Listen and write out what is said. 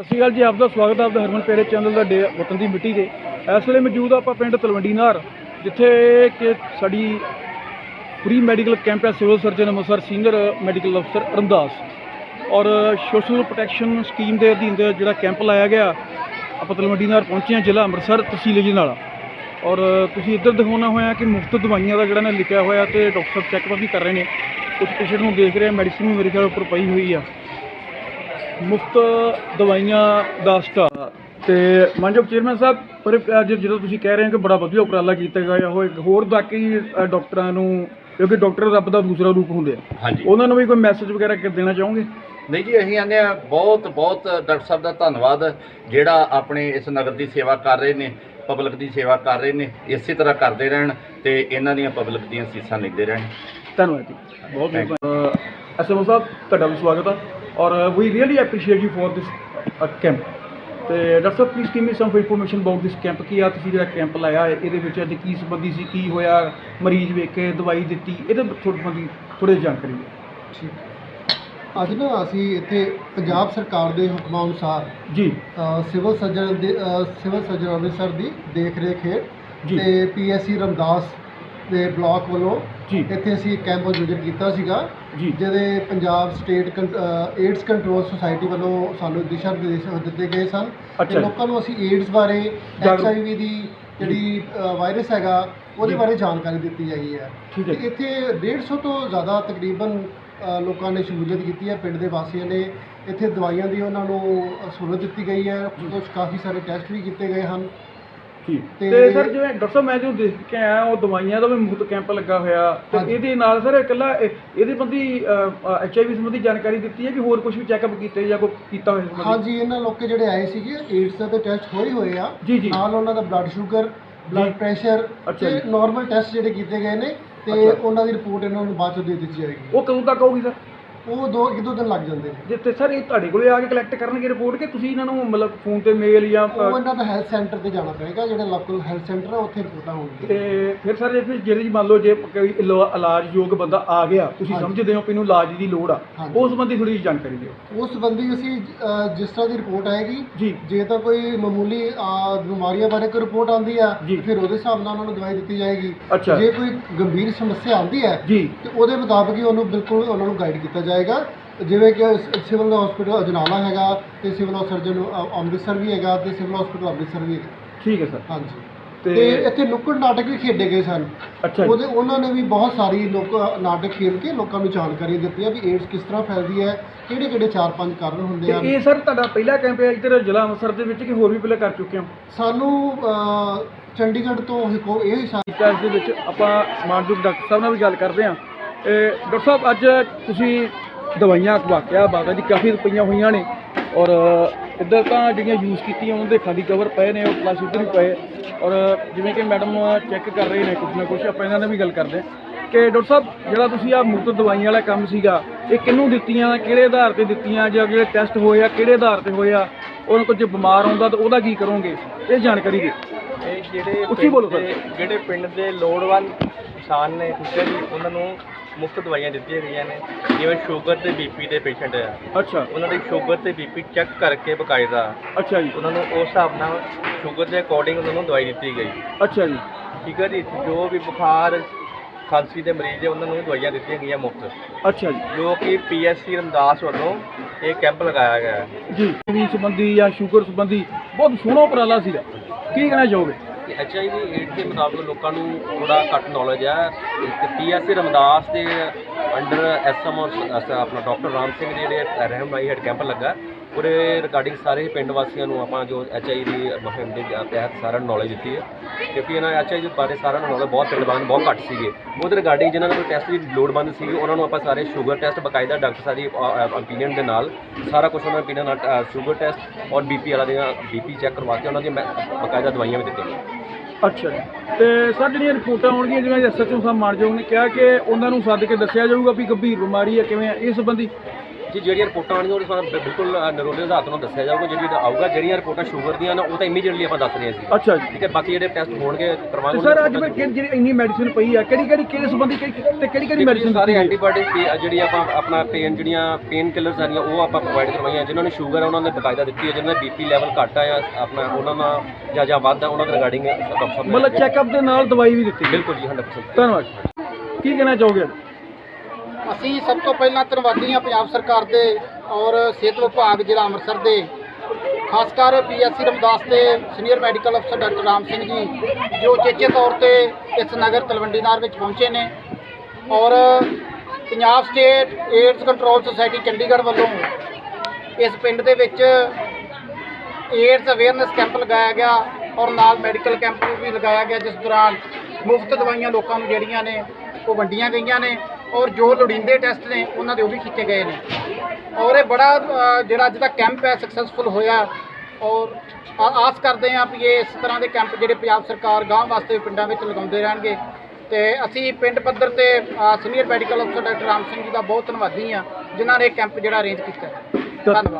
ਸਤਿ ਸ਼੍ਰੀ ਅਕਾਲ ਜੀ, ਆਪ ਦਾ ਸਵਾਗਤ ਹੈ ਆਪਦਾ ਹਰਮਨ ਪੇਰੇ ਚੈਨਲ ਦਾ ਡੇ ਵਤਨ ਦੀ ਮਿੱਟੀ 'ਤੇ। ਇਸ ਵੇਲੇ ਮੌਜੂਦ ਆਪਾਂ ਪਿੰਡ ਤਲਵੰਡੀ ਨਾਰ ਜਿੱਥੇ ਕਿ ਸਾਡੀ ਫ੍ਰੀ ਮੈਡੀਕਲ ਕੈਂਪ ਹੈ, civil surgeon Amritsar, senior medical ਅਫਸਰ ਰੰਦਾਸ ਔਰ ਸੋਸ਼ਲ ਪ੍ਰੋਟੈਕਸ਼ਨ ਸਕੀਮ ਦੇ ਅਧੀਨ ਦੇ ਜਿਹੜਾ ਕੈਂਪ ਲਾਇਆ ਗਿਆ, ਆਪਾਂ ਤਲਵੰਡੀ ਨਾਰ ਪਹੁੰਚੇ ਹਾਂ, ਜ਼ਿਲ੍ਹਾ ਅੰਮ੍ਰਿਤਸਰ ਤਹਿਸੀਲ ਅਜਨਾਲਾ ਔਰ ਤੁਸੀਂ ਇੱਧਰ ਦਿਖਾਉਣਾ ਹੋਇਆ ਕਿ ਮੁਫਤ ਦਵਾਈਆਂ ਦਾ ਜਿਹੜਾ ਨਾ ਲਿਖਿਆ ਹੋਇਆ ਤੇ ਡਾਕਟਰ ਸਾਹਿਬ ਚੈੱਕਅਪ ਵੀ ਕਰ ਰਹੇ ਨੇ। ਕੁਝ ਪੇਸ਼ੈਂਟ ਨੂੰ ਦੇਖ ਰਹੇ ਆ ਮੈਡੀਸਿਨ ਵੀ ਮੇਰੇ ਖਿਆਲ ਉੱਪਰ ਪਈ ਹੋਈ ਆ। ਮੁਫਤ ਦਵਾਈਆਂ ਦਾ ਸਟਾਰ ਤੇ ਮਾਨਯੋਗ ਚੇਅਰਮੈਨ ਸਾਹਿਬ ਪਰ ਅੱਜ ਜਦੋਂ ਤੁਸੀਂ ਕਹਿ ਰਹੇ ਹੋ ਕਿ ਬੜਾ ਵਧੀਆ ਉਪਰਾਲਾ ਕੀਤਾ ਗਿਆ ਹੋਏ ਹੋਰ ਬਾਕੀ ਡਾਕਟਰਾਂ ਨੂੰ ਕਿਉਂਕਿ ਡਾਕਟਰ ਰੱਬ ਦਾ ਦੂਸਰਾ ਰੂਪ ਹੁੰਦੇ ਆ। ਹਾਂਜੀ। ਉਹਨਾਂ ਨੂੰ ਵੀ ਕੋਈ ਮੈਸੇਜ ਵਗੈਰਾ ਕਿ ਦੇਣਾ ਚਾਹੋਗੇ? ਨਹੀਂ ਜੀ ਅਸੀਂ ਆਨੇ ਆ ਬਹੁਤ ਬਹੁਤ ਡਾਕਟਰ ਸਾਹਿਬ ਦਾ ਧੰਨਵਾਦ ਜਿਹੜਾ ਆਪਣੇ ਇਸ ਨਗਰ ਦੀ ਸੇਵਾ ਕਰ ਰਹੇ ਨੇ ਪਬਲਿਕ ਦੀ ਸੇਵਾ ਕਰ ਰਹੇ ਨੇ ਇਸੇ ਤਰ੍ਹਾਂ ਕਰਦੇ ਰਹਿਣ ਤੇ ਇਹਨਾਂ ਦੀਆਂ ਪਬਲਿਕ ਦੀਆਂ ਸੀਸਾਂ ਲੈਂਦੇ ਰਹਿਣ। ਧੰਨਵਾਦ ਜੀ। ਬਹੁਤ ਬਹੁਤ ਐਸਐਮਓ ਸਾਹਿਬ ਤੁਹਾਡਾ ਵੀ ਸਵਾਗਤ ਹੈ ਔਰ ਵੀ really appreciate you for this camp ਤੇ doctor Sahib please give me some information about this camp ਕੀ ਆ ਤੁਸੀਂ ਜਿਹੜਾ ਕੈਂਪ ਲਾਇਆ ਹੈ ਇਹਦੇ ਵਿੱਚ ਅੱਜ ਕੀ ਸੰਬੰਧੀ ਸੀ ਕੀ ਹੋਇਆ ਮਰੀਜ਼ ਵੇਖ ਕੇ ਦਵਾਈ ਦਿੱਤੀ ਇਹਦੇ ਥੋੜੀ ਬੰਦੀ ਥੋੜੀ ਜਾਣਕਾਰੀ ਦਿਓ। ਅੱਜ ਨਾ ਅਸੀਂ ਇੱਥੇ ਪੰਜਾਬ ਸਰਕਾਰ ਦੇ ਹੁਕਮਾਂ ਅਨੁਸਾਰ ਜੀ। ਸਿਵਲ ਸਰਜਨ ਦੇ ਸਿਵਲ ਸਰਜਨ ਅੰਮ੍ਰਿਤਸਰ ਦੀ ਦੇਖ ਰੇਖ ਜੀ। ਤੇ ਪੀਐਸਸੀ ਰਮਦਾਸ ਦੇ ਬਲਾਕ ਵੱਲੋਂ ਜੀ। ਇੱਥੇ ਅਸੀਂ ਕੈਂਪ ਆਯੋਜਿਤ ਕੀਤਾ ਸੀਗਾ ਜੀ। ਜਿਹਦੇ Punjab state AIDS control society ਵੱਲੋਂ ਸਾਨੂੰ ਦਿਸ਼ਾ ਨਿਰਦੇਸ਼ ਦਿੱਤੇ ਗਏ ਸਨ ਅੱਛਾ ਤੇ ਜੀ। ਲੋਕਾਂ ਨੂੰ ਅਸੀਂ ਏਡਸ ਬਾਰੇ ਜਾਗਰੂਕ- ਐਚਆਈਵੀ ਦੀ ਜਿਹੜੀ ਵਾਇਰਸ ਹੈਗਾ ਉਹਦੇ ਜੀ। ਬਾਰੇ ਜਾਣਕਾਰੀ ਦਿੱਤੀ ਹੈਗੀ ਹੈ। ਠੀਕ ਹੈ ਤੇ ਇੱਥੇ 150 ਤੋਂ ਜ਼ਿਆਦਾ ਤਕਰੀਬਨ ਅ, ਲੋਕਾਂ ਨੇ ਸ਼ਮੂਲੀਅਤ ਕੀਤੀ ਹੈ ਪਿੰਡ ਦੇ ਵਾਸੀਆਂ ਨੇ। ਇੱਥੇ ਦਵਾਈਆਂ ਦੀ ਉਹਨਾਂ ਨੂੰ ਅ, ਸਹੂਲਤ ਦਿੱਤੀ ਗਈ ਹੈ ਕੁਝ ਕਾਫੀ ਸਾਰੇ ਟੈਸਟ ਵੀ ਕੀਤੇ ਗਏ ਹਨ। ਤੇ- ਤੇ ਸਰ ਜਿਵੇਂ ਡਾਕਟਰ ਸਾਹਿਬ ਮੈਂ ਜੋ ਦੇਖ ਕੇ ਆਇਆ ਉਹ ਦਵਾਈਆਂ ਦਾ ਵੀ ਮੁਫਤ ਕੈਂਪ ਲੱਗਾ ਹੋਇਆ ਤੇ ਹਾਂਜੀ। ਇਹਦੇ ਨਾਲ ਸਰ ਇਕੱਲਾ ਇਹ- ਇਹਦੇ ਸੰਬੰਧੀ ਐਚਆਈਵੀ ਸੰਬੰਧੀ ਜਾਣਕਾਰੀ ਦਿੱਤੀ ਹੈ ਕਿ ਹੋਰ ਕੁਝ ਵੀ ਚੈੱਕਅਪ ਕੀਤੇ ਜਾਂ ਕੋਈ ਕੀਤਾ ਹੋਇਆ ਇਸ ਸੰਬੰਧੀ ਹਾਂਜੀ ਇਹਨਾਂ ਲੋਕੇ ਜਿਹੜੇ ਆਏ ਸੀਗੇ ਏਡਸ ਦੇ ਟੈਸਟ ਹੋਏ ਹੋਏ ਆ ਜੀ ਜੀ ਨਾਲ ਉਹਨਾਂ ਦਾ ਬਲੱਡ ਸ਼ੂਗਰ। ਬਲੱਡ ਪ੍ਰੈਸ਼ਰ ਅੱਛਾ ਤੇ ਜੀ। ਨਾਰਮਲ ਟੈਸਟ ਜਿਹੜੇ ਕੀਤੇ ਗਏ ਨੇ ਤੇ ਅੱਛਾ। ਉਹਨਾਂ ਦੀ ਰਿਪੋਰਟ ਇਹਨਾਂ ਨੂੰ ਬਾਅਦ ਚ ਦੇ ਦਿੱਤੀ ਜਾਏਗੀ ਉਹ ਕਦੋਂ ਤੱਕ ਆਊਗੀ ਸਰ ਉਹ ਦੋ ਇੱਕ ਦੋ ਦਿਨ ਲੱਗ ਜਾਂਦੇ ਨੇ। ਜਿੱਥੇ ਸਰ ਇਹ ਤੁਹਾਡੇ ਕੋਲੇ ਆ ਕੇ ਕਲੈਕਟ ਕਰਨਗੇ ਰਿਪੋਰਟ ਕਿ ਤੁਸੀਂ ਇਹਨਾਂ ਨੂੰ ਮਤਲਬ ਫੋਨ ਤੇ ਮੇਲ ਜਾਂ ਉਹ ਇਹਨਾਂ ਦਾ ਹੈਲਥ ਸੈਂਟਰ ਤੇ ਜਾਣਾ ਪਏਗਾ ਜਿਹੜਾ ਲੋਕਲ ਹੈਲਥ ਸੈਂਟਰ ਹੈ ਉੱਥੇ ਰਿਪੋਰਟਾਂ ਹੋਣਗੀਆਂ। ਤੇ ਫਿਰ ਸਰ ਜੇ ਜਿਹੜੇ ਜੀ ਮੰਨ ਲਓ ਜੇ ਕੋਈ ਇਲਾ- ਇਲਾਜਯੋਗ ਬੰਦਾ ਆ ਗਿਆ ਤੁਸੀਂ ਹਾਂਜੀ। ਸਮਝਦੇ ਹੋ ਕਿ ਇਹਨੂੰ ਇਲਾਜ ਦੀ ਲੋੜ ਆ ਹਾਂਜੀ। ਉਸ ਸੰਬੰਧੀ ਥੋੜੀ ਜਿਹੀ ਜਾਣਕਾਰੀ ਦਿਓ। ਉਸ ਸੰਬੰਧੀ ਅਸੀਂ ਅ, ਜਿਸ ਤਰ੍ਹਾਂ ਦੀ ਰਿਪੋਰਟ ਆਏਗੀ ਜੀ। ਜੇ ਤਾਂ ਕੋਈ ਮਾਮੂਲੀ ਅ, ਬਿਮਾਰੀਆਂ ਬਾਰੇ ਕੋਈ ਰਿਪੋਰਟ ਆਉਂਦੀ ਆ ਜੀ। ਫਿਰ ਉਹਦੇ ਹਿਸਾਬ ਨਾਲ ਉਹਨਾਂ ਨੂੰ ਦਵਾਈ ਦਿੱਤੀ ਜਾਏਗੀ। ਅੱਛਾ। ਜੇ ਕੋਈ ਗੰਭੀਰ ਸਮੱਸਿਆ ਆਉਂਦੀ ਹੈ ਜੀ। ਤੇ ਉਹਦੇ ਮੁਤਾਬਕ ਹੀ ਉਹਨੂੰ ਬਿਲਕੁਲ ਉਹਨਾਂ ਨੂੰ ਗਾਈਡ ਕੀਤਾ ਜਾਏਗਾ। ਜਿਵੇਂ ਕਿ ਸਿਵਲ ਹਸਪੀਟਲ ਅਜਨਾਲਾ ਹੈਗਾ ਤੇ ਸਿਵਲ ਸਰਜਨ ਅੰਮ੍ਰਿਤਸਰ ਵੀ ਹੈਗਾ ਤੇ ਸਿਵਲ ਹਸਪੀਟਲ ਅੰਮ੍ਰਿਤਸਰ ਵੀ ਹੈਗਾ। ਠੀਕ ਹੈ ਸਰ। ਹਾਂਜੀ। ਤੇ ਇੱਥੇ ਨੁੱਕੜ ਨਾਟਕ ਵੀ ਖੇਡੇ ਗਏ ਸਨ। ਉਹਦੇ ਉਹਨਾਂ ਨੇ ਵੀ ਬਹੁਤ ਸਾਰੀ ਲੋਕ ਨਾਟਕ ਖੇਡ ਕੇ ਲੋਕਾਂ ਨੂੰ ਜਾਣਕਾਰੀ ਦਿੱਤੀ ਹੈ ਵੀ ਏਡਸ ਕਿਸ ਤਰ੍ਹਾਂ ਫੈਲਦੀ ਹੈ ਕਿਹੜੇ ਕਿਹੜੇ ਚਾਰ ਪੰਜ ਕਾਰਨ ਹੁੰਦੇ ਹਨ। ਇਹ ਸਰ ਤੁਹਾਡਾ ਪਹਿਲਾ ਕੈਂਪ ਹੈ ਇੱਧਰ ਜ਼ਿਲ੍ਹਾ ਅੰਮ੍ਰਿਤਸਰ ਦੇ ਵਿੱਚ ਕਿ ਹੋਰ ਵੀ ਪਹਿਲਾਂ ਕਰ ਚੁੱਕੇ ਹੋ? ਸਾਨੂੰ ਚੰਡੀਗੜ੍ਹ ਤੋਂ ਹਿਕੋ ਇਹ ਸਾ- ਇਸ ਦੇ ਵਿੱਚ ਆਪਾਂ ਸਮਾਨਯੋਗ ਡਾਕਟਰ ਸਾਹਿਬ ਨਾਲ ਵੀ ਗੱਲ ਕਰਦੇ ਹਾਂ। ਡਾਕਟਰ ਸਾਹਿਬ ਅੱਜ ਤੁਸੀਂ ਦਵਾਈਆਂ ਵਾਕਿਆ ਬਾਤਾਂ ਦੀ ਕਾਫੀ ਰੁਪਈਆਂ ਹੋਈਆਂ ਨੇ। ਔਰ ਇੱਧਰ ਤਾਂ ਜਿਹੜੀਆਂ ਯੂਜ਼ ਕੀਤੀਆਂ ਉਹਨਾਂ ਦੇ ਖਾਲੀ ਕਵਰ ਪਏ ਨੇ ਉਹ ਪਲੱਸ ਇੱਧਰ ਵੀ ਪਏ। ਔਰ ਜਿਵੇਂ ਕਿ ਮੈਡਮ ਚੈੱਕ ਕਰ ਰਹੇ ਨੇ ਕੁਝ ਨਾ ਕੁਝ ਆਪਾਂ ਇਹਨਾਂ ਨਾਲ ਵੀ ਗੱਲ ਕਰਦੇ ਕਿ ਡਾਕਟਰ ਸਾਹਿਬ ਜਿਹੜਾ ਤੁਸੀਂ ਆ ਮੁਫਤ ਦਵਾਈਆਂ ਵਾਲਾ ਕੰਮ ਸੀਗਾ ਇਹ ਕਿਹਨੂੰ ਦਿੱਤੀਆਂ ਕਿਹੜੇ ਆਧਾਰ ਤੇ ਦਿੱਤੀਆਂ ਜਾਂ ਜਿਹੜੇ ਟੈਸਟ ਹੋਏ ਆ ਕਿਹੜੇ ਆਧਾਰ ਤੇ ਹੋਏ ਆ? ਉਹਨਾਂ ਕੋਲ ਜੇ ਬਿਮਾਰ ਆਉਂਦਾ ਤਾਂ ਉਹਦਾ ਕੀ ਕਰੋਗੇ? ਇਹ ਜਾਣਕਾਰੀ ਦਿਓ। ਇਹ ਜਿਹੜੇ ਉੱਚੀ ਬੋਲੋ ਦੇ ਜਿਹੜੇ ਪਿੰਡ ਦੇ ਲੋੜਵੰਦ ਕਿਸਾਨ ਨੇ ਹੈ ਜੀ ਉਹਨਾਂ ਨੂੰ ਮੁਫਤ ਦਵਾਈਆਂ ਦਿੱਤੀਆਂ ਗਈਆਂ ਨੇ ਜਿਵੇਂ ਸ਼ੂਗਰ ਤੇ ਬੀਪੀ ਦੇ ਪੇਸ਼ੈਂਟ ਆ। ਅੱਛਾ। ਉਹਨਾਂ ਦੀ ਸ਼ੂਗਰ ਤੇ ਬੀਪੀ ਚੈੱਕ ਕਰਕੇ ਬਕਾਇਦਾ। ਅੱਛਾ ਜੀ। ਉਹਨਾਂ ਨੂੰ ਉਸ ਹਿਸਾਬ ਨਾਲ ਸ਼ੂਗਰ ਦੇ ਅਕੋਰਡਿੰਗ ਉਹਨਾਂ ਨੂੰ ਦਵਾਈ ਦਿੱਤੀ ਗਈ। ਅੱਛਾ ਜੀ। ਠੀਕ ਹੈ ਜੀ ਜੋ ਵੀ ਬੁਖਾਰ ਖਾਂਸੀ ਦੇ ਮਰੀਜ਼ ਹੈ ਉਹਨਾਂ ਨੂੰ ਦਵਾਈਆਂ ਦਿੱਤੀਆਂ ਗਈਆਂ ਮੁਫਤ। ਅੱਛਾ ਜੀ। ਜੋ ਕਿ ਪੀਐਸਸੀ ਰਮਦਾਸ ਵੱਲੋਂ ਇਹ ਕੈਂਪ ਲਗਾਇਆ ਗਿਆ ਹੈ। ਜੀ। ਸੰਬੰਧੀ ਜਾਂ ਸ਼ੂਗਰ ਸੰਬੰਧੀ ਬਹੁਤ ਸੋਹਣਾ ਉਪਰਾਲਾ ਸੀਗਾ। ਕੀ ਕਹਿਣਾ ਚਾਹੋਗੇ? ਐਚ ਆਈ ਵੀ ਏਡ ਦੇ ਮੁਤਾਬਕ ਲੋਕਾਂ ਨੂੰ ਥੋੜਾ ਘੱਟ ਨੌਲੇਜ ਹੈ। ਤੇ ਪੀਐਸਸੀ ਰਮਦਾਸ ਦੇ ਅੰਡਰ ਐਸਐਮ ਔਰ ਆਪਣਾ ਡਾਕਟਰ ਰਾਮ ਸਿੰਘ ਦੇ ਜਿਹੜੇ ਰਹਿਨਮਾਈ ਹੈਡ ਕੈਂਪ ਲੱਗਾ। ਉਹਦੇ ਰਿਗਾਰਡਿੰਗ ਸਾਰੇ ਪਿੰਡ ਵਾਸੀਆਂ ਨੂੰ ਆਪਾਂ ਜੋ ਐਚ ਆਈ ਦੀ ਮੁਹਿੰਮ ਦੇ ਤਹਿਤ ਸਾਰਿਆਂ ਨੂੰ ਨੌਲੇਜ ਦਿੱਤੀ ਹੈ। ਕਿਉਂਕਿ ਇਹਨਾਂ ਐਚ ਆਈ ਦੇ ਬਾਰੇ ਸਾਰਿਆਂ ਨੂੰ ਨੌਲੇਜ ਬਹੁਤ ਪਿੰਡ ਵਾਂ ਬਹੁਤ ਘੱਟ ਸੀਗੇ। ਉਹਦੇ ਰਿਗਾਰਡਿੰਗ ਜਿਨ੍ਹਾਂ ਨੂੰ ਕੋਈ ਟੈਸਟ ਦੀ ਲੋੜਵੰਦ ਸੀ ਉਹਨਾਂ ਨੂੰ ਆਪਾਂ ਸਾਰੇ ਸ਼ੂਗਰ ਟੈਸਟ ਬਕਾਇਦਾ ਡਾਕਟਰ ਸਾਹਿਬ ਦੀ ਓਪੀਨੀਅਨ ਦੇ ਨਾਲ ਸਾਰਾ ਕੁਝ ਉਹਨਾਂ ਓਪੀਨੀਅਨ ਨਾਲ ਸ਼ੂਗਰ ਟੈਸਟ ਔਰ ਬੀਪੀ ਵਾਲਾ ਦੀਆਂ ਬੀਪੀ ਚੈੱਕ ਕਰਵਾ ਕੇ ਉਹਨਾਂ ਦੀਆਂ ਮੈਂ- ਬਕਾਇਦਾ ਦਵਾਈਆਂ ਵੀ ਦਿੱਤੀਆਂ ਅੱਛਾ ਜੀ। ਤੇ ਸਰ, ਜਿਹੜੀਆਂ ਰਿਪੋਰਟਾਂ ਆਉਣਗੀਆਂ, ਜਿਵੇਂ ਐਸਐਚਓ ਸਾਹਿਬ ਮਾਨਯੋਗ ਨੇ ਕਿਹਾ ਕਿ ਉਹਨਾਂ ਨੂੰ ਸੱਦ ਕੇ ਦੱਸਿਆ ਜਾਊਗਾ ਵੀ ਗੰਭੀਰ ਬਿਮਾਰੀ ਹੈ, ਕਿਵੇਂ ਹੈ, ਇਸ ਸੰਬੰਧੀ ਜੀ ਜਿਹੜੀਆਂ ਰਿਪੋਰਟਾਂ ਆਉਣਗੀਆਂ ਉਹ ਬਿ- ਬਿਲਕੁਲ ਅ, ਨਰੋਲੇ ਆਧਾਰ ਤੋਂ ਦੱਸਿਆ ਜਾਊਗਾ ਜਿਹੜੀ ਆਊਗਾ ਜਿਹੜੀਆਂ ਰਿਪੋਰਟਾਂ ਸ਼ੂਗਰ ਦੀਆਂ ਨੇ ਉਹ ਤਾਂ ਇਮੀਡੀਏਟਲੀ ਆਪਾਂ ਦੱਸ ਰਹੇ ਸੀ ਅੱਛਾ ਜੀ। ਠੀਕ ਹੈ ਬਾਕੀ ਜਿਹੜੇ ਟੈਸਟ ਹੋਣਗੇ ਤੇ ਕਰਵਾਵਾਂਗੇ ਸਰ ਅੱਜ ਮੈਂ ਕਿ- ਜਿਹੜੀ ਇੰਨੀ ਮੈਡੀਸਿਨ ਪਈ ਆ? ਕਿਹੜੀ ਕਿਹੜੀ ਕਿਹੜੇ ਸੰਬੰਧੀ ਕਿਹੜੀ- ਤੇ ਕਿਹੜੀ ਕਿਹੜੀ ਮੈਡੀਸਿਨ ਸਾਰੇ ਦਿੱਤੀ ਗਈ ਐਂਟੀਬਾਇਓਟਿਕ ਜਿਹੜੀ ਆਪਾਂ ਆਪਣਾ ਪੇਨ ਜਿਹੜੀਆਂ ਪੇਨ ਕਿਲਰਸ ਆਈਆਂ ਉਹ ਆਪਾਂ ਪ੍ਰੋਵਾਈਡ ਕਰਵਾਈਆਂ ਜਿਨ੍ਹਾਂ ਨੂੰ ਸ਼ੂਗਰ ਹੈ ਉਹਨਾਂ ਨੇ ਬਕਾਇਦਾ ਦਿੱਤੀ ਹੈ ਜਿਨ੍ਹਾਂ ਦਾ ਬੀਪੀ ਲੈਵਲ ਘੱਟ ਆ ਜਾਂ ਆਪਣਾ ਉਹਨਾਂ ਨਾਲ ਜਾਂ ਜਾਂ ਵੱਧ ਆ ਉਹਨਾਂ ਦੇ ਰਿਗਾਰਡਿੰਗ ਡਾਕਟਰ ਸਾਹਿਬ ਨੇ ਮਤਲਬ ਚੈੱਕਅਪ ਦੇ ਨਾਲ ਦਵਾਈ ਵੀ ਦਿੱਤੀ ਗਈ। ਬਿਲਕੁਲ ਜੀ 100% ਧੰਨਵਾਦ। ਕੀ ਕਹਿਣਾ ਚਾਹੋਗੇ ਅਸੀਂ ਸਭ ਤੋਂ ਪਹਿਲਾਂ ਧੰਨਵਾਦੀ ਹਾਂ ਪੰਜਾਬ ਸਰਕਾਰ ਦੇ ਔਰ ਸਿਹਤ ਵਿਭਾਗ ਜ਼ਿਲ੍ਹਾ ਅੰਮ੍ਰਿਤਸਰ ਦੇ, ਖਾਸ ਕਰ ਪੀਐਸਸੀ ਰਮਦਾਸ ਦੇ ਸੀਨੀਅਰ ਮੈਡੀਕਲ ਅਫਸਰ ਡਾਕਟਰ ਰਾਮ ਸਿੰਘ ਜੀ, ਜੋ ਚੇਚੇ ਤੌਰ ਤੇ ਇਸ ਨਗਰ ਤਲਵੰਡੀਨਾਰ ਵਿੱਚ ਪਹੁੰਚੇ ਨੇ ਔਰ Punjab state AIDS control society Chandigarh ਵੱਲੋਂ ਇਸ ਪਿੰਡ ਦੇ ਵਿੱਚ ਏਡਜ਼ ਅਵੇਅਰਨੈਸ ਕੈਂਪ ਲਗਾਇਆ ਗਿਆ ਔਰ ਨਾਲ ਮੈਡੀਕਲ ਕੈਂਪ ਵੀ ਲਗਾਇਆ ਗਿਆ, ਜਿਸ ਦੌਰਾਨ ਮੁਫਤ ਦਵਾਈਆਂ ਲੋਕਾਂ ਨੂੰ ਜਿਹੜੀਆਂ ਨੇ ਉਹ ਵੰਡੀਆਂ ਗਈਆਂ ਨੇ। ਔਰ ਜੋ ਲੋੜੀਂਦੇ ਟੈਸਟ ਨੇ ਉਹਨਾਂ ਦੇ ਉਹ ਵੀ ਕੀਤੇ ਗਏ ਨੇ। ਔਰ ਇਹ ਬੜਾ ਜਿਹੜਾ ਅੱਜ ਦਾ ਕੈਂਪ ਹੈ ਸਕਸੈਸਫੁਲ ਹੋਇਆ। ਔਰ ਆ- ਆਸ ਕਰਦੇ ਹਾਂ ਵੀ ਇਹ ਇਸ ਤਰ੍ਹਾਂ ਦੇ ਕੈਂਪ ਜਿਹੜੇ ਪੰਜਾਬ ਸਰਕਾਰ ਗਾਂਵ ਵਾਸਤੇ ਪਿੰਡਾਂ ਵਿੱਚ ਲਗਾਉਂਦੇ ਰਹਿਣਗੇ। ਤੇ ਅਸੀਂ ਪਿੰਡ ਪੱਧਰ ਤੇ ਸੀਨੀਅਰ ਮੈਡੀਕਲ ਅਫਸਰ ਡਾਕਟਰ ਰਾਮ ਸਿੰਘ ਜੀ ਦਾ ਬਹੁਤ ਧੰਨਵਾਦੀ ਹਾਂ ਜਿਨ੍ਹਾਂ ਨੇ ਇਹ ਕੈਂਪ ਜਿਹੜਾ ਅਰੇਂਜ ਕੀਤਾ। ਧੰਨਵਾਦ।